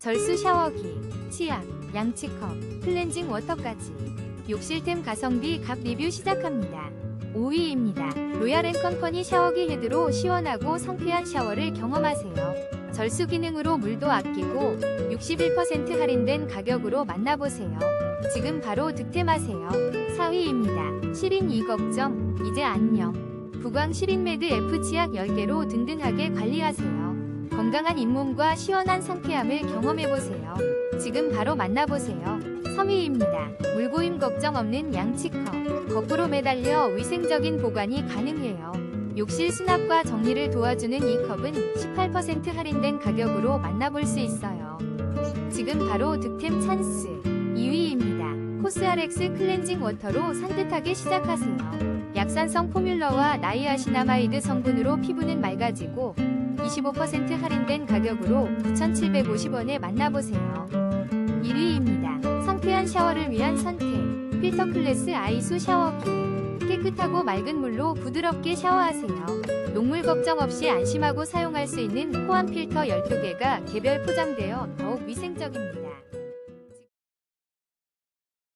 절수 샤워기, 치약, 양치컵, 클렌징 워터까지 욕실템 가성비 각 리뷰 시작합니다. 5위입니다. 로얄앤컴퍼니 샤워기 헤드로 시원하고 상쾌한 샤워를 경험하세요. 절수 기능으로 물도 아끼고 61% 할인된 가격으로 만나보세요. 지금 바로 득템하세요. 4위입니다. 시린 이 걱정, 이제 안녕. 부광 시린메드 F 치약 10개로 든든하게 관리하세요. 건강한 잇몸과 시원한 상쾌함을 경험해보세요. 지금 바로 만나보세요. 3위입니다. 물고임 걱정 없는 양치컵. 거꾸로 매달려 위생적인 보관이 가능해요. 욕실 수납과 정리를 도와주는 이 컵은 18% 할인된 가격으로 만나볼 수 있어요. 지금 바로 득템 찬스. 2위입니다. 코스알엑스 클렌징 워터로 산뜻하게 시작하세요. 약산성 포뮬러와 나이아시나마이드 성분으로 피부는 맑아지고 25% 할인된 가격으로 9,750원에 만나보세요. 1위입니다. 상쾌한 샤워를 위한 선택. 필터 클래스 아이수 샤워기. 깨끗하고 맑은 물로 부드럽게 샤워하세요. 녹물 걱정 없이 안심하고 사용할 수 있는 호환 필터 12개가 개별 포장되어 더욱 위생적입니다.